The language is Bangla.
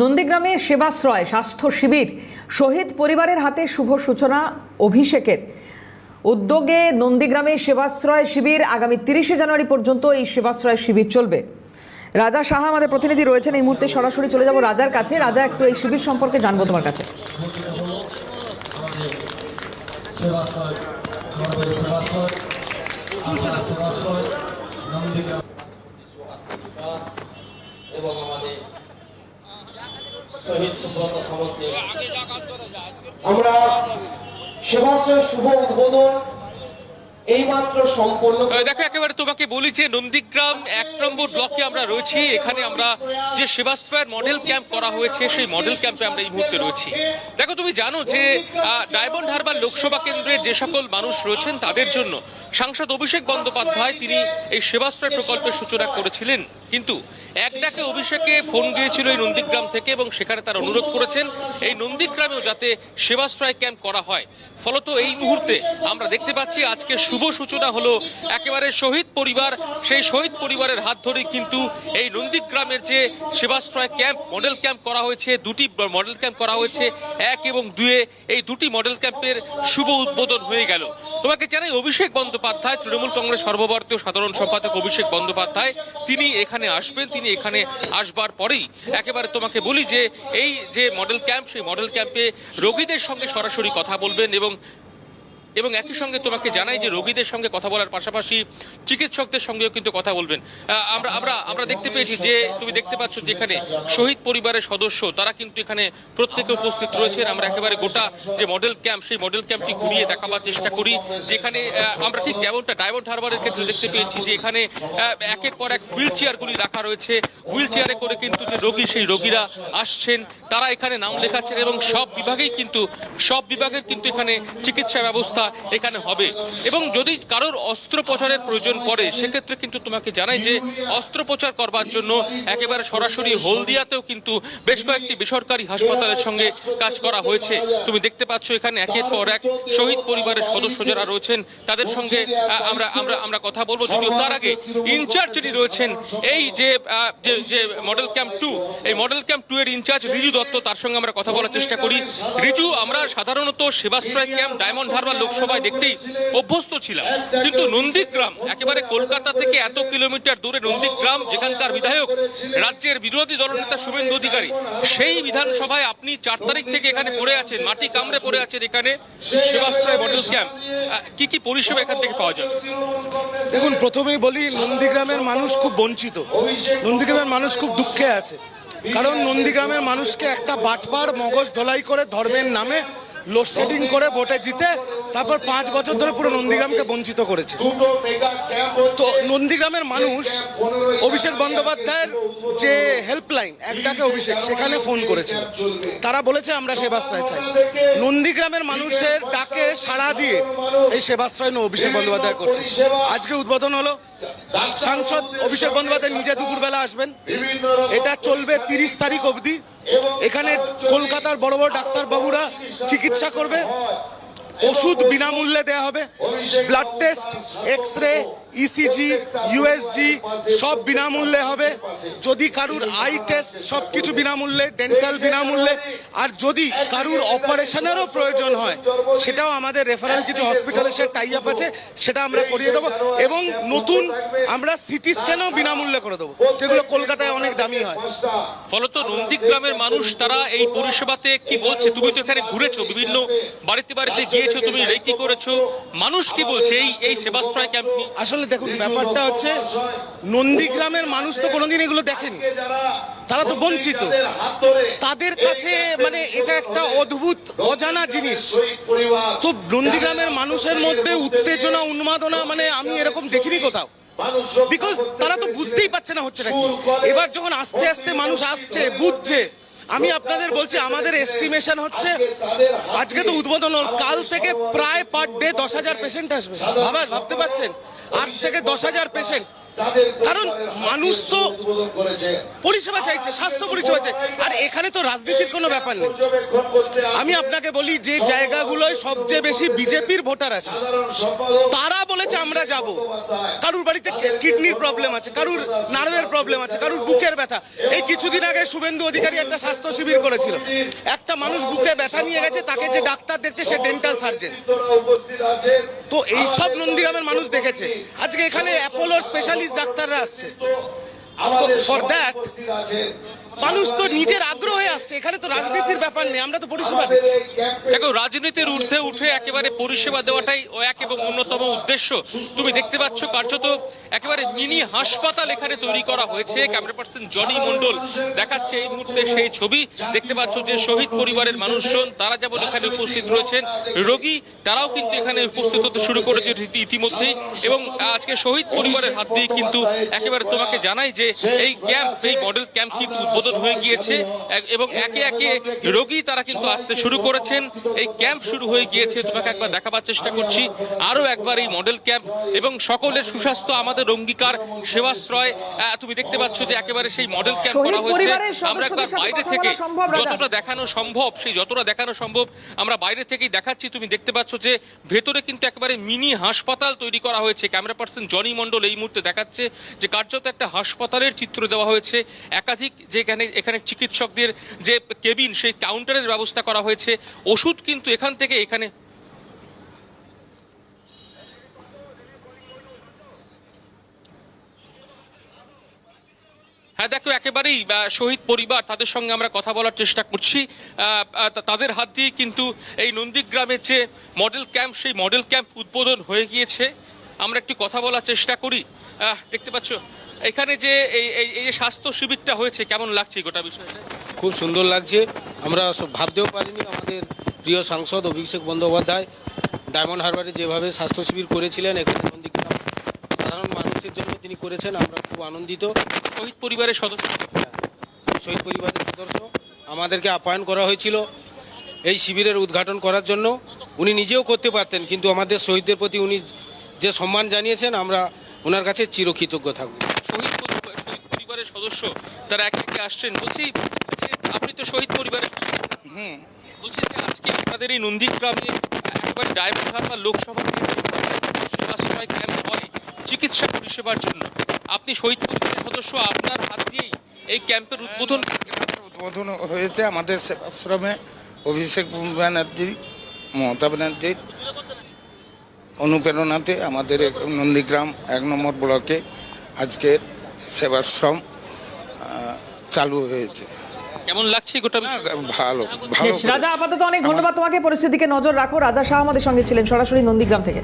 নন্দীগ্রামে সেবাশ্রয়, স্বাস্থ্য শিবির, শহীদ পরিবারের হাতে শুভ সূচনা, অভিষেকের। উদ্যোগে নন্দীগ্রামে সেবাশ্রয় শিবির আগামী তিরিশে জানুয়ারি পর্যন্ত এই সেবাশ্রয় শিবির চলবে। রাজা সাহা আমাদের প্রতিনিধি রয়েছেন, এই মুহূর্তে সরাসরি চলে যাব রাজার কাছে। রাজা, একটু এই শিবির সম্পর্কে জানব তোমার কাছে। সেবাশ্রয় সেবাশ্রয়, নন্দীগ্রাম এবং আমাদের শহীদ সুব্রত সামন্তের আমরা সেবাশ্রয় শুভ উদ্বোধন দেখো, একেবারে তোমাকে বলি যে নন্দীগ্রাম এক নম্বর ব্লকে আমরা রয়েছি। এখানে আমরা যে মডেল ক্যাম্প করা হয়েছে, সেই মডেল ক্যাম্পে আমরা এই মুহূর্তে রয়েছি। দেখো, তুমি জানো যে ডায়মন্ড হারবার লোকসভা কেন্দ্রের যে সকল মানুষ রয়েছেন, তাদের জন্য সাংসদ অভিষেক বন্দ্যোপাধ্যায় তিনি এই সেবাশ্রয় প্রকল্পের সূচনা করেছিলেন। কিন্তু এক ডাকে অভিষেকে ফোন গিয়েছিল এই নন্দীগ্রাম থেকে এবং সেখানে তারা অনুরোধ করেছেন এই নন্দীগ্রামেও যাতে সেবাশ্রয় ক্যাম্প করা হয়। ফলত এই মুহূর্তে আমরা দেখতে পাচ্ছি আজকে শুভ সূচনা হলো একেবারে শহীদ পরিবার। সেই শহীদ পরিবারের হাত ধরেই কিন্তু এই নন্দীগ্রামের যে সেবাশ্রয় ক্যাম্প, মডেল ক্যাম্প করা হয়েছে, দুটি মডেল ক্যাম্প করা হয়েছে, এক এবং দুয়ে এই দুটি মডেল ক্যাম্পের শুভ উদ্বোধন হয়ে গেল। তোমাকে জানাই অভিষেক বন্দ্যোপাধ্যায় তৃণমূল কংগ্রেস সর্বভারতীয় সাধারণ সম্পাদক অভিষেক বন্দ্যোপাধ্যায়, তিনি এখানে আসবেন, তিনি এখানে আসবার পরেই একেবারে তোমাকে বলি যে, এই যে মডেল ক্যাম্প সেই মডেল ক্যাম্পে রোগীদের সঙ্গে সরাসরি কথা বলবেন এবং এবং একই সঙ্গে তোমাকে জানাই যে রোগীদের সঙ্গে কথা বলার পাশাপাশি চিকিৎসকদের সঙ্গেও কিন্তু কথা বলবেন। আমরা আমরা আমরা দেখতে পেয়েছি যে তুমি দেখতে পাচ্ছ যেখানে শহীদ পরিবারের সদস্য, তারা কিন্তু এখানে প্রত্যেকে উপস্থিত রয়েছেন আমরা একেবারে গোটা যে মডেল ক্যাম্প সেই মডেল ক্যাম্পটি ঘুরিয়ে দেখাবার চেষ্টা করি, যেখানে আমরা ঠিক যেমনটা ডায়মন্ড হারবারের ক্ষেত্রে দেখতে পেয়েছি যে এখানে একের পর এক হুইল চেয়ারগুলি রাখা রয়েছে। হুইল চেয়ারে করে কিন্তু যে রোগী, সেই রোগীরা আসছেন। তারা এখানে নাম লেখাচ্ছেন এবং সব বিভাগেই কিন্তু, সব বিভাগের কিন্তু এখানে চিকিৎসা ব্যবস্থা এখানে হবে। এবং যদি কারোর অস্ত্রোপচারের প্রয়োজন পড়ে, সেক্ষেত্রে কিন্তু তোমাকে জানাই যে অস্ত্রোপচার করবার জন্য একেবারে সরাসরি হলদিয়াতেও কিন্তু বেশ কয়েকটি বেসরকারি হাসপাতালের সঙ্গে কাজ করা হয়েছে। তুমি দেখতে পাচ্ছ এখানে একের পর এক শহীদ পরিবারের সদস্য যারা রয়েছেন, তাদের সঙ্গে আমরা আমরা আমরা কথা বলব। যদিও তার আগে ইনচার্জ যিনি রয়েছেন, এই যে যে মডেল ক্যাম্প টু, এই মডেল ক্যাম্প টু এর ইনচার্জ রিজু দত্ত, তার সঙ্গে আমরা কথা বলার চেষ্টা করি। রিজু, আমরা সাধারণত সেবাশ্রয় ক্যাম্প, ডায়মন্ড হারবার লোকসভায় দেখতেই অভ্যস্ত ছিলাম। কিন্তু নন্দীগ্রাম, একেবারে কলকাতা থেকে এত কিলোমিটার দূরে নন্দীগ্রাম, যেখানকার বিধায়ক, রাজ্যের বিরোধী দলনেতা শুভেন্দু অধিকারী, সেই বিধানসভায় আপনি চার তারিখ থেকে এখানে পড়ে আছেন, মাটি কামড়ে পড়ে আছেন এখানে, সেবাশ্রয় মডেল ক্যাম্প। কি কি পরিষেবা এখান থেকে পাওয়া যায়? দেখুন, প্রথমেই বলি, নন্দীগ্রামের মানুষ খুব বঞ্চিত। নন্দীগ্রামের মানুষ খুব দুঃখে আছে। কারণ নন্দীগ্রামের মানুষকে একটা বাটপার মগজ ধোলাই করে ধর্মের নামে লোডশেডিং করে ভোটে জিতে তারপর পাঁচ বছর ধরে পুরো নন্দীগ্রামকে বঞ্চিত করেছে। তো নন্দীগ্রামের মানুষ অভিষেক বন্দ্যোপাধ্যায়ের যে হেল্পলাইন একটাকে অভিষেক সেখানে ফোন করেছিল। তারা বলেছে আমরা সেবাশ্রয় চাই। নন্দীগ্রামের মানুষের ডাকে সাড়া দিয়ে এই সেবাশ্রয় নিয়ে অভিষেক বন্দ্যোপাধ্যায় করছে। আজকে উদ্বোধন হলো। সাংসদ অভিষেক বন্দ্যোপাধ্যায় নিজে দুপুরবেলা আসবেন। এটা চলবে তিরিশ তারিখ অবধি। এখানে কলকাতার বড় বড় ডাক্তারবাবুরা চিকিৎসা করবে। ওষুধ বিনামূল্যে দেওয়া হবে। Blood test X ray ECG USG সব বিনামূল্যে হবে। যদি কারুর আই টেস্ট সব কিছু বিনামূল্যে ডেন্টাল বিনামূল্যে আর যদি কারুর অপারেশনেরও প্রয়োজন হয় সেটাও আমাদের রেফারেল কিছু হসপিটালের সে টাই আপ আছে সেটা আমরা করিয়ে দেবো। এবং নতুন আমরা সিটি স্ক্যানও বিনামূল্যে করে দেবো যেগুলো কলকাতায় অনেক দামি হয়। ফলত নন্দীগ্রামের মানুষ তারা এই পরিষেবাতে কি বলছে? তুমি তো এখানে ঘুরেছো বিভিন্ন বাড়িতে বাড়িতে গিয়েছো তুমি রেকি করেছ। মানুষ কি বলছে এই এই সেবাশ্রয় ক্যাম্প নিয়ে? আসলে দেখুন, ব্যাপারটা হচ্ছে নন্দীগ্রামের মানুষ তো কোনোদিন এগুলো দেখেনি। তারা তো বঞ্চিত। তাদের কাছে মানে এটা একটা অদ্ভুত, অজানা জিনিস। তো নন্দীগ্রামের মানুষের মধ্যে উত্তেজনা, উন্মাদনা মানে আমি এরকম দেখিনি কোথাও। বিকজ তারা তো বুঝতেই পারছে না হচ্ছে এবার যখন আস্তে আস্তে মানুষ আসছে, বুঝছে আমি আপনাদের বলছি, আমাদের এস্টিমেশন হচ্ছে, আজকে তো উদ্বোধন হল, কাল থেকে প্রায় পার ডে দশ হাজার পেশেন্ট আসবে। ভাবা ভাবতে পারছেন? আট থেকে দশ হাজার পেশেন্ট কারণ মানুষ তো পরিষেবা চাইছে স্বাস্থ্য পরিষেবা চাই আর এখানে তো রাজনীতির কোনো ব্যাপার নেই। আমি আপনাকে বলি যে জায়গাগুলোয় সবচেয়ে বেশি বিজেপির ভোটার আছে তারা বলেছে আমরা যাব। কারুর বাড়িতে কিডনির প্রবলেম আছে কারুর নার্ভের প্রবলেম আছে কারুর বুকের ব্যথা। এই কিছুদিন আগে শুভেন্দু অধিকারী একটা স্বাস্থ্য শিবির করেছিল। একটা মানুষ বুকে ব্যথা নিয়ে গেছে তাকে যে ডাক্তার দেখছে সে ডেন্টাল সার্জন তো এই সব নন্দীগ্রামের মানুষ দেখেছে। আজকে এখানে অ্যাপোলোর ডাক্তাররা আসছে। ফর দ্যাট মানুষ তো নিজের আগ্রহে আসছে এখানে তো রাজনীতির ব্যাপার নেই আমরা তো পরিষেবা দিচ্ছি। দেখো রাজনীতির ঊর্ধ্বে উঠে একেবারে পরিষেবা দেওয়াটাই ও এক এবং অন্যতম উদ্দেশ্য। তুমি দেখতে পাচ্ছ কার্যত একেবারে মিনি হাসপাতাল এখানে তৈরি করা হয়েছে। ক্যামেরা পার্সন জনি মন্ডল দেখাচ্ছে এই মুহূর্তে সেই ছবি। দেখতে পাচ্ছ যে শহীদ পরিবারের মানুষজন তারা যেমন এখানে উপস্থিত রয়েছেন রোগী তারাও কিন্তু এখানে উপস্থিত হতে শুরু করেছে ইতিমধ্যেই। এবং আজকে শহীদ পরিবারের হাত দিয়ে কিন্তু একেবারে তোমাকে জানাই যে এই ক্যাম্প এই মডেল ক্যাম্প কিন্তু উদ্বোধন হয়ে গিয়েছে। এবং একে একে রোগী তারা কিন্তু আসতে শুরু করেছেন। এই ক্যাম্প শুরু হয়ে গিয়েছে তোমাকে একবার দেখাবার চেষ্টা করছি। আরও একবার এই মডেল ক্যাম্প এবং সকলের সুস্বাস্থ্য আমাদের অঙ্গীকার সেবাশ্রয় তুমি দেখতে পাচ্ছ যে একেবারে সেই মডেল ক্যাম্প করা হয়েছে। আমরা একবার বাইরে থেকে? যতটা দেখানো সম্ভব সেই যতটা দেখানো সম্ভব আমরা বাইরে থেকেই দেখাচ্ছি। তুমি দেখতে পাচ্ছ যে ভেতরে কিন্তু একেবারে মিনি হাসপাতাল তৈরি করা হয়েছে। ক্যামেরা পার্সন জনি মন্ডল এই মুহূর্তে দেখাচ্ছে যে কার্যত একটা হাসপাতালের চিত্র দেওয়া হয়েছে। একাধিক যে এখানে এখানে চিকিৎসকদের যে কেবিন, সেই কাউন্টারের ব্যবস্থা করা হয়েছে। ওষুধ কিন্তু এখান থেকে এখানে হ্যাঁ দেখো, একেবারেই শহীদ পরিবার, তাদের সঙ্গে আমরা কথা বলার চেষ্টা করছি। তাদের হাত দিয়ে কিন্তু এই নন্দীগ্রামের যে মডেল ক্যাম্প, সেই মডেল ক্যাম্প উদ্বোধন হয়ে গিয়েছে। আমরা একটু কথা বলার চেষ্টা করি। দেখতে পাচ্ছ, এখানে যে এই, এই- স্বাস্থ্য শিবিরটা হয়েছে, কেমন লাগছে গোটা বিষয়টা? খুব সুন্দর লাগছে। আমরা ভাবতেও পারিনি, আমাদের প্রিয় সাংসদ অভিষেক বন্দ্যোপাধ্যায় ডায়মন্ড হারবারে যেভাবে স্বাস্থ্য শিবির করেছিলেন এখানে নন্দীগ্রাম সাধারণ মানুষের জন্য তিনি করেছেন, আমরা খুব আনন্দিত। শহীদ পরিবারের সদস্য। শহীদ পরিবারের সদস্য আমাদেরকে আপ্যায়ন করা হয়েছিল এই শিবিরের উদ্ঘাটন করার জন্য। উনি নিজেও করতে পারতেন, কিন্তু আমাদের শহীদদের প্রতি উনি যে সম্মান জানিয়েছেন, আমরা ওনার কাছে চিরকৃতজ্ঞ থাকব। শহীদ পরিবারের সদস্য, তারা একে একে আসছেন। বলছি তো শহীদ পরিবারের হুম বলছি যে আজকে আপনাদের এই নন্দীগ্রামে একবার ডায়মন্ড হারবার লোকসভা সেবাশ্রয় ক্যাম্প হয় চিকিৎসা পরিষেবার জন্য। আপনি শহীদ পরিবারের সদস্য আপনার হাত দিয়েই এই ক্যাম্পের উদ্বোধন উদ্বোধন হয়েছে আমাদের সেবাশ্রমে। অভিষেক ব্যানার্জি মমতা ব্যানার্জির অনুপ্রেরণাতে আমাদের নন্দীগ্রাম এক নম্বর ব্লকে আজকের সেবাশ্রম চালু হয়েছে। কেমন লাগছে গোটা ভালো ভালো রাজা আপাতত অনেক ধন্যবাদ তোমাকে পরিস্থিতিকে নজর রাখো। রাজা শাহ আমাদের সঙ্গে ছিলেন সরাসরি নন্দীগ্রাম থেকে।